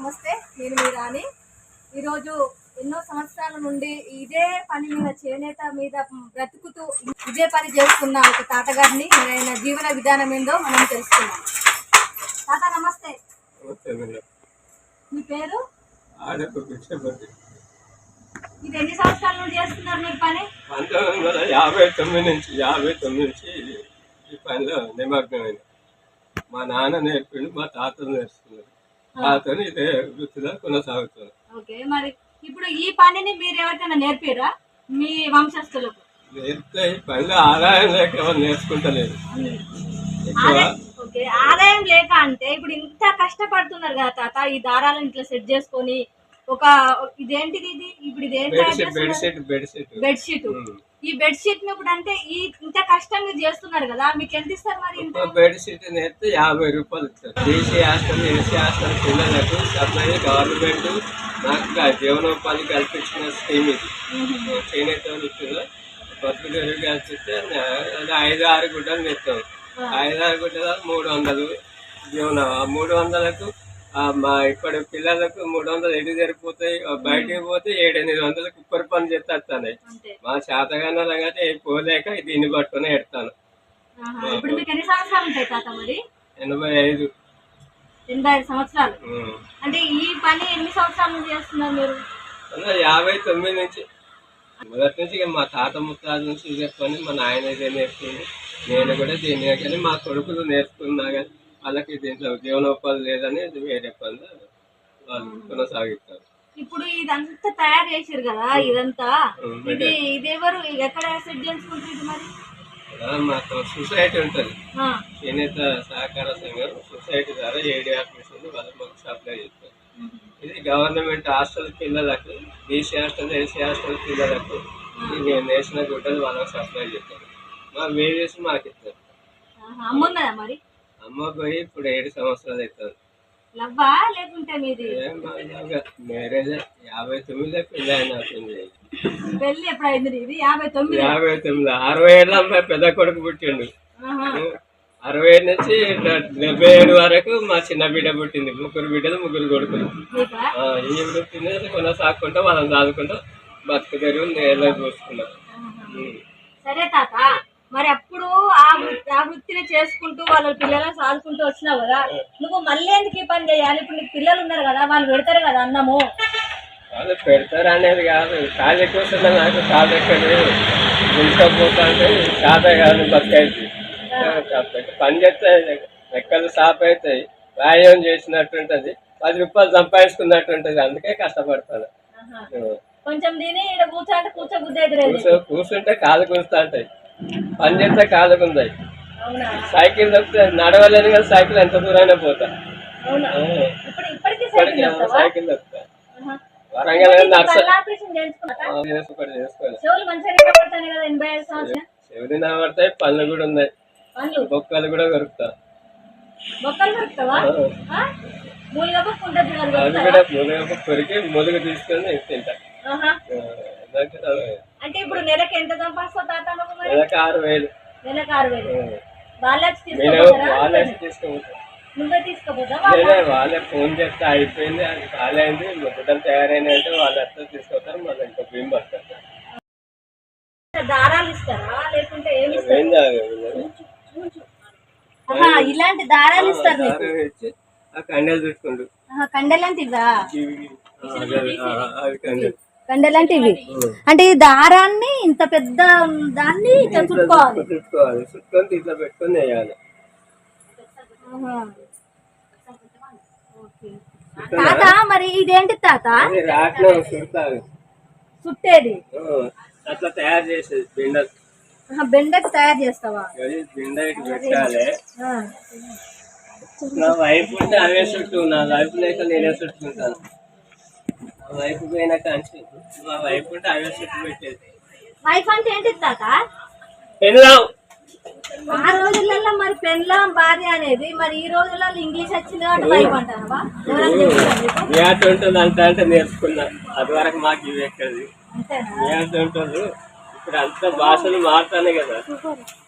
నమస్తే నేను మీ రాణి. ఈరోజు ఎన్నో సంవత్సరాల నుండి ఇదే పని మీద చేనేత మీద బ్రతుకుతూ ఇదే పని చేస్తున్న ఒక తాతగారిని ఆయన జీవన విధానం ఏందో మనం తెలుసుకున్నాం తాత నమస్తే. మీ పేరు? ఇది ఎన్ని సంవత్సరాల నుండి చేస్తున్నారు మీరు పని? పంతొమ్మిది వందల యాభై తొమ్మిది నుంచి యాభై తొమ్మిది నుంచి ఈ పనిలో నిమగ్నమైంది మా నాన్న నేర్పిండు మా తాతలు నేర్చుకున్నారు. తాతని ఇదే వృత్తిలో కొనసాగుతున్నారు ఓకే మరి ఇప్పుడు ఈ పనిని మీరు ఎవరికైనా నేర్పిరా? మీ వంశస్థులకు? నేర్పితే ఈ పనిలో ఆదాయం లేక ఎవరు నేర్చుకుంటలేదు ఎక్కువ ఆదాయం- ఓకే ఆదాయం లేక అంటే ఇప్పుడు ఇంత కష్టపడుతున్నారు కదా తాత ఈ దారాలను ఇట్లా సెట్ చేసుకొని ఒక ఇదేంటిది ఇది? ఇప్పుడు ఇదేం తయారు బెడ్షీట్ చేస్తున్నారు బెడ్షీట్ బెడ్షీట్ బెడ్షీట్ ఈ బెడ్షీట్ని ఇప్పుడు అంటే ఈ ఇంత కష్టం మీరు చేస్తున్నారు కదా మీకు ఎంత ఇస్తారు మరి ఇంత? బెడ్షీట్ నేర్పితే యాభై రూపాయలు ఇస్తారు. దేశీ హాస్టల్ ఎస్సీ హాస్టల్ పిల్లలకు సప్లై గవర్నమెంట్ నాకు జీవనోపాధి కల్పించిన స్కీమ్ ఇది. చేనేత వృత్తిలో కల్పిస్తే ఐదు ఆరు గుడ్డలు నెత్తాం ఐదు ఆరు గుడ్డలు మూడు వందలు జీవనం మూడు వందలకు మా ఇప్పుడు పిల్లలకు మూడు వందలు ఎటు జరిగిపోతాయి బయటికి పోతే ఏడు ఎనిమిది వందలకు కుక్కర్ పని చేస్తాను అంతే. మా శాతగానే కానీ పోలేక దీన్ని పట్టుకుని ఎడతాను. ఎనభై ఐదు. ఎనభై ఐదు సంవత్సరాలు. ఉం. అంటే ఈ పని ఎన్ని సంవత్సరాల నుంచి చేస్తున్నారు మీరు? అలా యాభై తొమ్మిది నుంచి. మొదటి నుంచి మా తాత ముత్తాత నుంచి ఇదే పని మా నాయన ఇదే నేర్చుకుంది నేను కూడా దీన్ని కానీ మా కొడుకులు నేర్చుకున్నా కానీ వాళ్ళకి దీంట్లో జీవనోపాధి లేదని వేరే పనులు వాళ్ళు కొనసాగిస్తారు. ఇప్పుడు ఇదంతా తయారు చేసారు కదా ఇదంతా. ఇది ఇది ఎవరు ఇది ఎక్కడ సెట్ చేసుకుంటారు మరి? మాకు సొసైటీ ఉంటుంది. చేనేత సహకార సంఘం సొసైటీ ద్వారా ఏడీ ఆఫీస్ ఉంది వాళ్ళు మాకు సప్లై చేస్తారు. ఇది గవర్నమెంట్ హాస్టల్ పిల్లలకు బీసీ హాస్టల్ ఎస్సీ హాస్టల్ పిల్లలకు ఇది నేషనల్ గుడ్డలు వాళ్ళకి సప్లై చేస్తారు. మా వేరియస్ మాకు ఇస్తారు. అమ్మున్నదా మరి? అమ్మ పోయి ఇప్పుడు ఏడు సంవత్సరాలు అవుతుంది. లవ్వా? లేకుంటే మీది? మ్యారేజ్? యాభై తొమ్మిదిలో పెళ్ళి అయిన పెళ్ళి ఇది యాభై తొమ్మిది? యాభై తొమ్మిది. అరవై ఏళ్ళ అమ్మాయి పెద్ద కొడుకు పుట్టిండు. అరవై ఏడు నుంచి డెబ్బై ఏడు వరకు మా చిన్న బిడ్డ పుట్టింది. ముగ్గురు బిడ్డలు ముగ్గురు కొడుకులు. ఈ వృత్తిని కొనసాగుకుంటా వాళ్ళని చదువుకుంటా బతుకు తెరువు నేల చూసుకున్నాం. సరే తాత. మరి అప్పుడు ఆ వృత్తి ఆ వృత్తిని చేసుకుంటూ వాళ్ళ పిల్లలను సాదుకుంటూ వచ్చినావు కదా. నువ్వు మళ్ళీ ఎందుకు ఈ పని చేయాలి? ఇప్పుడు నీకు పిల్లలు ఉన్నారు కదా వాళ్ళు పెడతారు కదా అన్నము. వాళ్ళు పెడతారు అనేది కాదు. కాలు ఎక్కువ వస్తుంది నాకు కాలు ఎక్కువ లేదు. అంటే చేత కాదు బతకైతే పని చేస్తే రెక్కలు సాప్ అవుతాయి. వ్యాయామం చేసినట్టు ఉంటుంది పది రూపాయలు సంపాదించుకున్నట్టు ఉంటుంది అందుకే కష్టపడతాను. కొంచెం కూర్చోంటే కూర్చుంటే కాలు కూర్చుతా ఉంటాయి. పని చేస్తే అవునా? సైకిల్ తప్పితే నడవలేను కానీ సైకిల్ ఎంత దూరైనా పోతా. సైకిల్ తప్పుతా. వరంగల్ చెవులు కదా చెవిడి పడతాయి పళ్ళు కూడా ఉన్నాయి. బొక్కలు కూడా కొరుకుతా. అది? కూడా ములుగు కొరికి ములుగు తీసుకొని తింటా. అంటే ఇప్పుడు నెలకి ఎంత సంపాదిస్తావు తాత నువ్వు మరి? నెలకు ఆరు వేలు. నెలకు ఆరు వేలు. ఆ, వాళ్ళే వచ్చి నేను తీసుకోపోతారా? వాళ్ళే తీసుకుంటా నువ్వే తీసుకోపోతా నేనే వాళ్ళే ఫోన్ చేస్తే అయిపోయింది అది కాలేంది తయారైనాయి అంటే వాళ్ళు ఎట్లా తీసుకొస్తారు మళ్ళీ ఇంకా బియ్యం పడతారు దారాలు ఇస్తారా? లేకుంటే ఏమి ఇస్తారు? ఏం ఆహా, ఇలాంటి దారాలు ఇస్తారు నీకు? దారం ఇచ్చి ఆ కండలు చూసుకుంటు. ఆహా, కండెలాంటి ఇవా అది కండలు. కండెలాంటి ఇవి. అంటే ఈ దారాన్ని ఇంత పెద్ద దాన్ని ఇట్లా చుట్టుకోవాలి. చుట్టుకోవాలి చుట్టుకొని ఇట్లా పెట్టుకొని వేయాలి. ఆహా. ఓకే. తాత మరి ఇదేంటి తాత? చుట్టేది. అట్లా తయారు చేసేది బెండకి తయారు చేస్తావా? పెట్టాలి. నా వైఫ్ ఉంటే అవే చుట్టూ నా వైఫ్ లేక నేనే చుట్టుకుంటాను. వైఫ్ పోయిన కంచి మా వైఫ్ ఉంటే అవే చుట్టూ పెట్టేది. వైఫ్ అంటే ఏంటి తాత? పెళ్ళాం ఆ రోజులలో మరి పెళ్ళాం భార్య అనేది మరి ఈ రోజులలో ఇంగ్లీష్ వచ్చింది కాబట్టి వైఫ్ మీకు? మ్యాట్ ఉంటుంది అంట అంటే నేర్చుకున్నా. అది వరకు మాకు ఇవి ఎక్కడిది? ఉంటుంది. ఇప్పుడు అంత భాషలు మారుతానే కదా.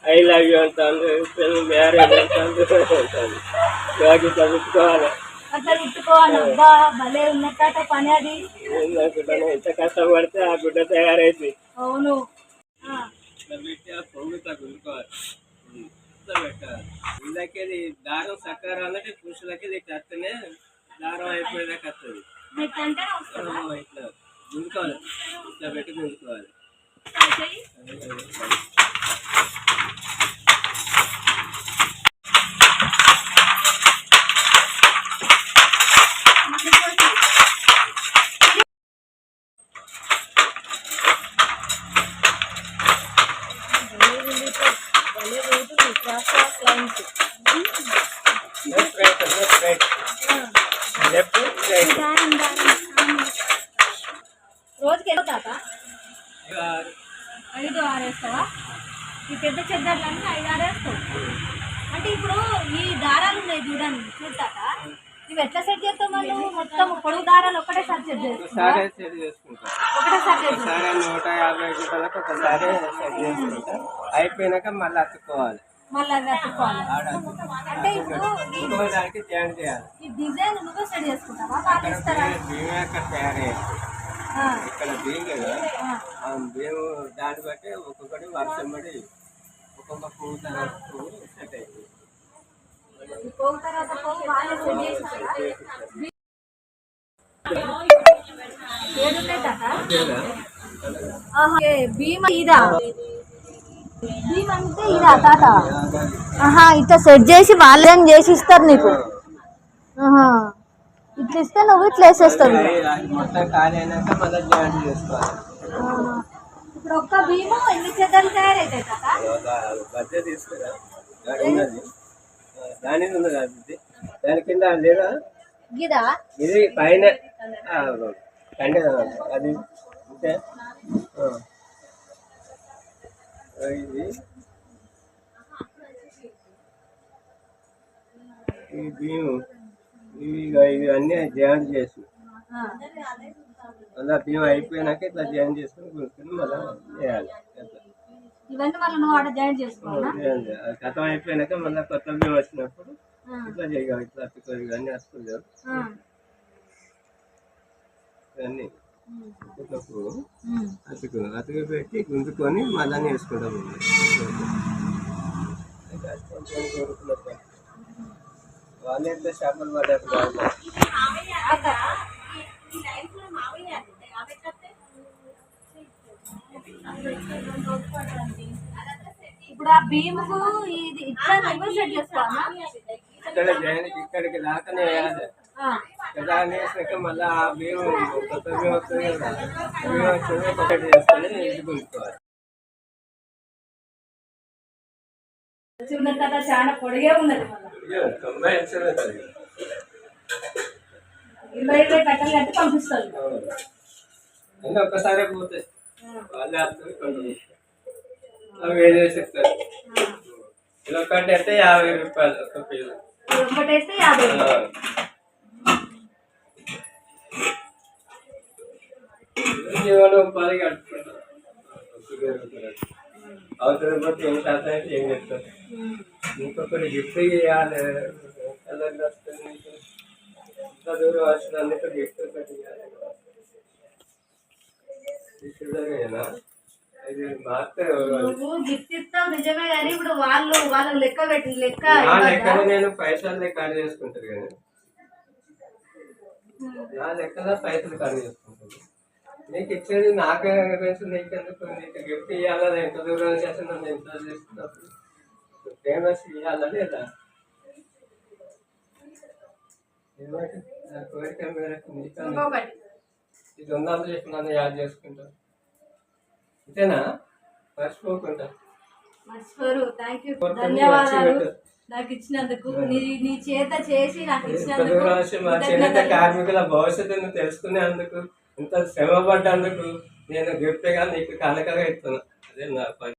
ఐ లవ్ యూ అంటాను పెళ్ళి మ్యారేజ్ అంటాను పెట్టుకోవాలి అట్లా కుట్టుకోవాలి అబ్బా భలే ఉన్నట్ట పని అది. ఎంత కష్టపడితే ఆ గుడ్డ తయారైంది. అవును. వీళ్ళకి దారం సక్కర అన్నట్టు పురుషులకి ఇది కత్తనే దారం అయిపోయేదాకా వస్తుంది. నెట్ అంటే వస్తుందా? ఆ, ఇట్లా గుంజుకోవాలి. ఇట్లా పెట్టి గుంజుకోవాలి. రోజుకి ఎంత తాత ఐదు ఆరు వేస్తావా ఈ పెద్ద చెద్దర్లన్నీ ఐదు ఆరు వేస్తావు అంటే ఇప్పుడు ఈ దారాలు ఉన్నాయి చూడండి చూడతాక ఇవి ఎట్లా సెట్ చేస్తావు మళ్ళీ మొత్తం పొడుగు దారాలు ఒకటే సెట్ చేస్తావా ఒకసారి సెట్ చేసుకుంటా. ఒకటే సెట్ చేస్తావు నూట యాభై ఒకసారి అయిపోయినాక మళ్ళీ అతుక్కోవాలి. మళ్ళీ అవి అతుక్కోవాలి అంటే ఇప్పుడు ఈ డిజైన్ నువ్వే సెట్ చేసుకుంటావా? వాళ్ళు ఇస్తారా? ఇక్కడ భీమ్ కదా? ఆ. ఆ భీమ్ దాన్ని బట్టి ఒక్కొక్కటి వర్షం పడి ఒక్కొక్క పువ్వు తర్వాత పువ్వు సెట్ అయింది ఈ పోగు తర్వాత పోగు వాళ్ళే సెట్ చేస్తారా ఏడున్నాయి తాత ఆహా, ఏ, భీమ ఇదా? ఇదా తాత? ఆహా ఇట్లా సెట్ చేసి వాళ్ళని చేసి ఇస్తారు నీకు? ఆహా. ఇట్లా ఇస్తే నువ్వు ఇట్లా వేసేస్తావు. ఇప్పుడు ఒక్క భీమ ఎన్ని చెద్దలు తయారైతాయి దాని కింద లేదా? గిదా? ఇది పైన. ఆ, కంటే అది. ఇది ఈ బియ్యం ఇవి ఇవి అన్నీ జాయిన్ చేసి. మళ్ళీ బియ్యం అయిపోయినాక ఇట్లా జాయిన్ చేసుకుని కొనుక్కొని మళ్ళీ చేయాలి. ఇవన్నీ మళ్ళీ నువ్వు ఆడ జాయిన్ చేసుకోవాలా చేయాలి. అది కథం అయిపోయినాక మళ్ళీ కొత్త బియ్యం వచ్చినప్పుడు. ఇట్లా చేయగలం ఇట్లా ఇవన్నీ ఆ. ఇవన్నీ పువ్వు. అతుకు అతుకు పెట్టి గుంజుకొని మళ్ళీ వేసుకుంటాం వాళ్ళు ఎంత చేపలు పడ్డారు. ఇప్పుడు ఆ భీముకు ఇది ఇట్లా సెట్ చేసుకోవాలా ఇక్కడ ఇక్కడికి దాకానే వేయాలి ఆ. దాన్ని వేసినాక మళ్ళీ ఆ బియ్యం కొత్త బియ్యం వస్తుంది కదా బియ్యం వచ్చింది ఒకటి చేసుకొని చూడండి కదా చాలా పొడిగే ఉన్నది మళ్ళీ. ఇయ్యో, తొంభై లక్షలు అవుతుంది. ఇరవై ఇరవై కట్టలు కట్టి పంపిస్తారు. అన్నీ ఒక్కసారే పోతాయి వాళ్ళే వస్తుంది కొంచెం అవి వేలు వేసి ఇస్తారు కిలో కంటే అయితే యాభై రూపాయలు ఒక కిలో. ఒకటేస్తే యాభై జీవనోపాధి గడుపుకుంటారు అవసరం బట్టి ఏం శాతం అయితే ఏం చెప్తారు ఉమ్. ఇంకొకటి గిఫ్ట్ చేయాలి. దూరం వచ్చినందుకు గిఫ్ట్ ఒకటి నిజమే కానీ ఇప్పుడు వాళ్ళు వాళ్ళకి లెక్క పెట్టి లెక్క నేను పైసలు లెక్క కట్ చేసుకుంటారు కానీ. నా లెక్కన పైసలు కట్ చేసుకుంటాను నీకు ఇచ్చేది నాకే నీకు ఎందుకు నీకు గిఫ్ట్ ఇవ్వాలా ఎంత దూరం చేసిన ఎంత చేస్తున్నప్పుడు. ఫేమస్ ఇవ్వాలా లేదా? కోరిక మేరకు నీకు ఇది ఉందని చెప్పి నన్ను యాడ్ చేసుకుంటాను అంతేనా మర్చిపోకుండా. మర్చిపోరు థ్యాంక్ యూ కొడుకుని ధన్యవాదాలు వచ్చి నాకు ఇచ్చినందుకు. నీ నీ చేత చేసి నాకు ఇచ్చినందుకు. కార్మికుల భవిష్యత్తును తెలుసుకునేందుకు ఇంత శ్రమ పడ్డందుకు నేను గిఫ్ట్గా నీకు కనకగా ఇస్తున్నా. అదే నా పని.